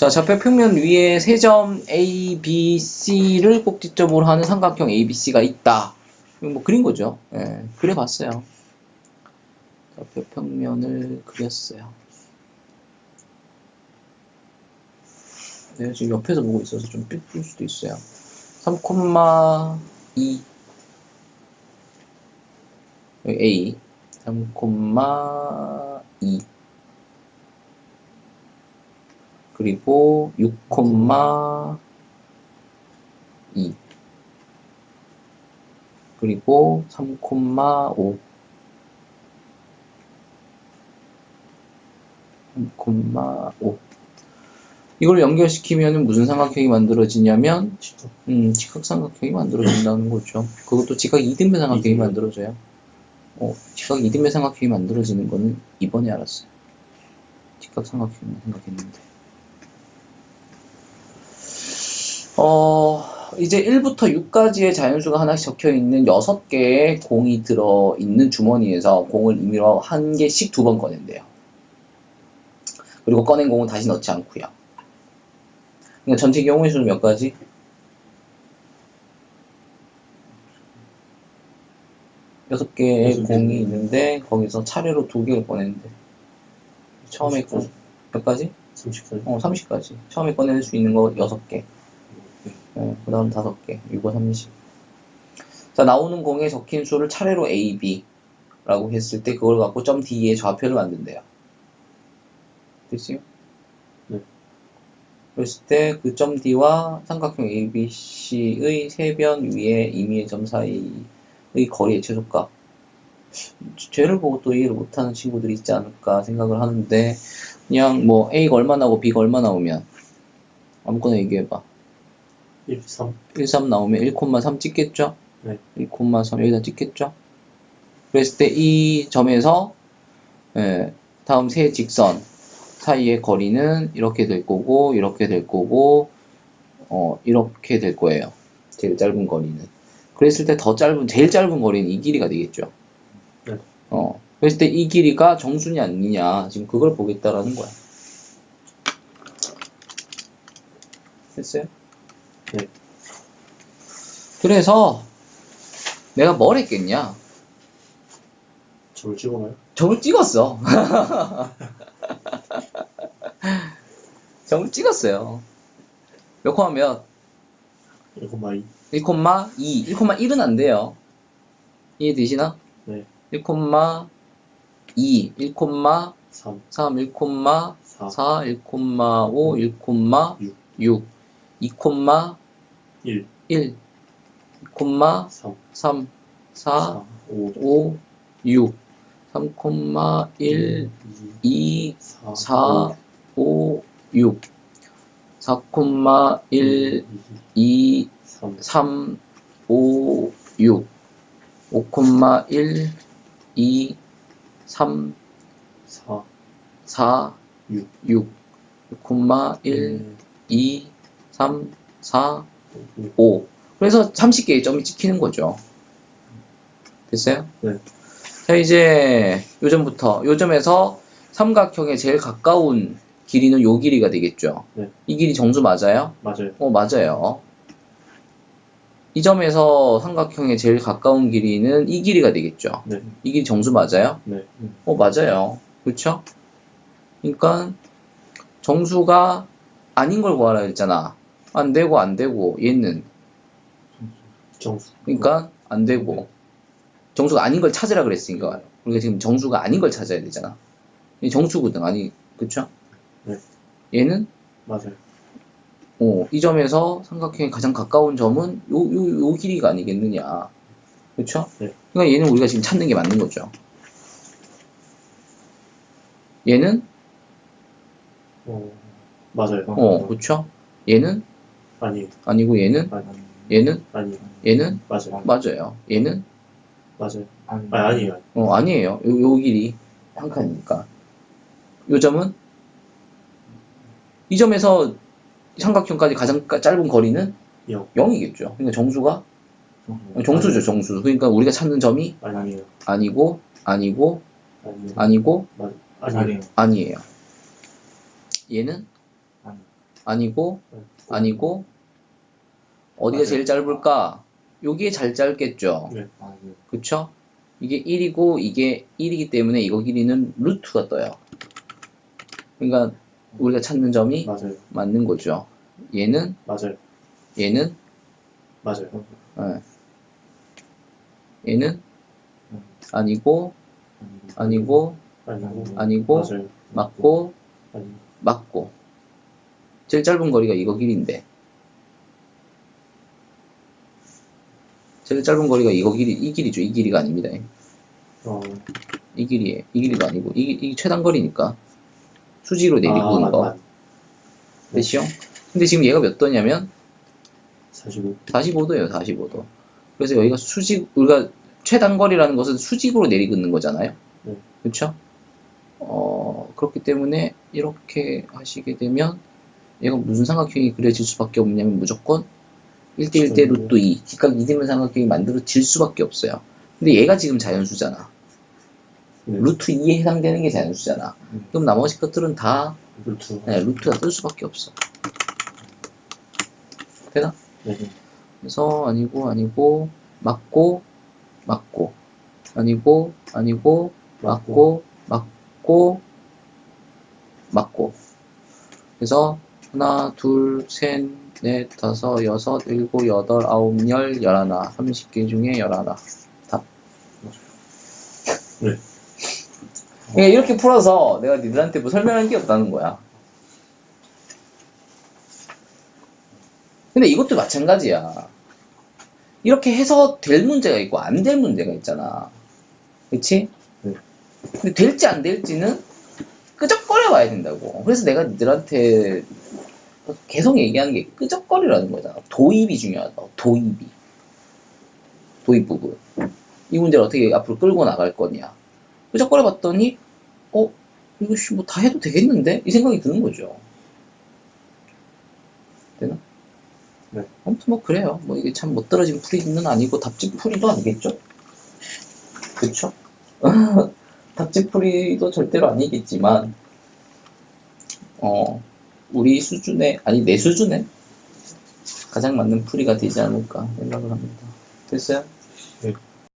자, 좌표 평면 위에 세 점 A, B, C를 꼭지점으로 하는 삼각형 A, B, C가 있다. 뭐 그린 거죠. 예, 그려봤어요. 좌표 평면을 그렸어요. 내가 지금 옆에서 보고 있어서 좀 삐뚤 수도 있어요. 3,2 여기 A 3,2 그리고 6,2 그리고 3,5 3,5 이걸 연결시키면 무슨 삼각형이 만들어지냐면 음, 직각 삼각형이 만들어진다는 거죠. 그것도 직각 이등변 삼각형이 이등변. 만들어져요. 어, 직각 이등변 삼각형이 만들어지는 거는 이번에 알았어요. 직각 삼각형만 생각했는데. 어, 이제 1부터 6까지의 자연수가 하나씩 적혀 있는 6개의 공이 들어 있는 주머니에서 공을 임의로 한 개씩 두 번 꺼낸대요. 그리고 꺼낸 공은 다시 넣지 않고요. 그러니까 전체 경우의 수는 몇 가지? 여섯 개의. 공이 있는데 거기서 차례로 두 개를 꺼내는데 처음에 거- 몇 가지? 30까지 어, 30까지. 처음에 꺼낼 수 있는 거 여섯 개. 네, 그 다음 다섯 개. 6호 30. 자, 나오는 공에 적힌 수를 차례로 A, B라고 했을 때 그걸 갖고 점 D의 좌표를 만든대요. 됐어요? 네. 그랬을 때 그 점 D와 삼각형 ABC의 세변 위에 임의의 점 사이의 거리의 최소값. 쟤를 보고 또 이해를 못하는 친구들이 있지 않을까 생각을 하는데 그냥 뭐 A가 얼마 나오고 B가 얼마 나오면 아무거나 얘기해봐. 1, 3 1, 3 나오면 1,3 찍겠죠? 네. 1,3 여기다 찍겠죠? 그랬을 때 이 점에서 예, 다음 세 직선 사이의 거리는 이렇게 될 거고 이렇게 될 거고 어, 이렇게 될 거예요. 제일 짧은 거리는. 그랬을 때 더 짧은 제일 짧은 거리는 이 길이가 되겠죠. 네. 어. 그랬을 때 이 길이가 정수냐 아니냐 지금 그걸 보겠다라는 거야. 됐어요? 네. 그래서 내가 뭘 했겠냐? 저를 찍어놔요? 점을 찍었어. 점을 찍었어요. 몇 몇? 1,2 1,2. 1,1은 안 돼요. 이해되시나? 네 1,2, 1,3, 3 1,4, 4 1,5, 1,6, 6 2,1, 1 2,3, 3 4, 4 5 5, 6, 3,1, 2, 4 4, 5, 6, 4,1, 2, 3 3, 5, 6, 5,1, 2, 3, 4 4, 6 6, 6,1, 2, 3, 4, 5. 그래서 30개의 점이 찍히는 거죠. 됐어요? 네. 자, 이제 요점부터, 요점에서 삼각형에 제일 가까운 길이는 요 길이가 되겠죠. 네. 이 길이 정수 맞아요? 맞아요 어, 맞아요. 이 점에서 삼각형에 제일 가까운 길이는 이 길이가 되겠죠. 네 이 길이 정수 맞아요? 네 어, 맞아요. 그렇죠? 그러니까 정수가 아닌 걸 구하라 했잖아. 안 되고 안 되고 얘는 정수 그러니까 안 되고 정수가 아닌 걸 찾으라 그랬으니까 우리가 지금 정수가 아닌 걸 찾아야 되잖아. 이 정수거든 아니 그렇죠? 네. 얘는 맞아요 어, 이 점에서 삼각형에 가장 가까운 점은 요, 요, 요 길이가 아니겠느냐. 그쵸? 네. 그러니까 얘는 우리가 지금 찾는 게 맞는 거죠. 얘는, 어 맞아요 어, 그쵸? 얘는 아니에요. 아니고 얘는, 아니 얘는, 아니에요. 얘는? 맞아요. 맞아요. 얘는, 맞아요. 아 아니에요. 어, 아니에요. 요, 요 길이 한 칸이니까. 요 점은? 이 점에서 삼각형까지 가장 까- 짧은 거리는? 0 0이겠죠. 그러니까 정수가? 정수죠, 정수. 그러니까 우리가 찾는 점이? 아니에요. 아니고, 아니고, 아니에요. 아니고, 맞 아니에요. 아니에요. 얘는? 아니. 아니고, 네. 아니고, 어디가. 제일 짧을까? 여기에 잘 짧겠죠? 네. 아, 네. 그쵸? 이게 1이고, 이게 1이기 때문에 이거 길이는 루트가 떠요. 그러니까, 우리가 찾는 점이 맞아요. 맞는 거죠. 얘는, 맞아요. 얘는, 맞아요. 예. 얘는 음, 아니고, 아니고, 아니고. 아니고. 맞고. 맞고. 제일 짧은 거리가 이거 길인데. 제일 짧은 거리가 이거 길이, 이 길이죠. 이 길이가 아닙니다. 어, 이 길이에, 이 길이도 아니고, 이, 이 최단 거리니까. 수직으로 내리고 아, 오는 맞- 거. 맞- 됐죠? 근데 지금 얘가 몇 도냐면, 45. 45도예요, 45도. 그래서 여기가 수직, 우리가 최단 거리라는 것은 수직으로 내리긋는 거잖아요. 네. 그렇죠? 어, 그렇기 때문에 이렇게 하시게 되면 얘가 무슨 삼각형이 그려질 수밖에 없냐면 무조건 1대1 대 루트 2, 직각 이디면 삼각형이 만들어질 수밖에 없어요. 근데 얘가 지금 자연수잖아. 네. 루트 2에 해당되는 게 자연수잖아. 음. 그럼 나머지 것들은 다 루트. 네, 루트가 뜰 수밖에 없어. 되나? 네. 그래서 아니고 아니고 맞고 맞고 아니고 아니고 맞고 맞고 맞고 그래서 하나 둘 셋 넷 다섯 여섯 일곱 여덟 아홉 열 열하나 30개 중에 열하나 답 네. 그러니까 이렇게 풀어서 내가 니들한테 뭐 설명할 게 없다는 거야 근데 이것도 마찬가지야. 이렇게 해서 될 문제가 있고 안 될 문제가 있잖아. 그치? 네. 근데 될지 안 될지는 끄적거려 봐야 된다고. 그래서 내가 니들한테 계속 얘기하는 게 끄적거리라는 거잖아. 도입이 중요하다. 도입이. 도입 부분. 이 문제를 어떻게 앞으로 끌고 나갈 거냐. 끄적거려 봤더니, 어, 이거 씨, 뭐다 해도 되겠는데? 이 생각이 드는 거죠. 되나? 네. 아무튼 뭐 그래요. 뭐 이게 참 못 떨어진 풀이는 아니고 답지 풀이도 아니겠죠? 그쵸? 답지 풀이도 절대로 아니겠지만, 어, 우리 수준에, 아니 내 수준에 가장 맞는 풀이가 되지 않을까 생각을 합니다. 됐어요?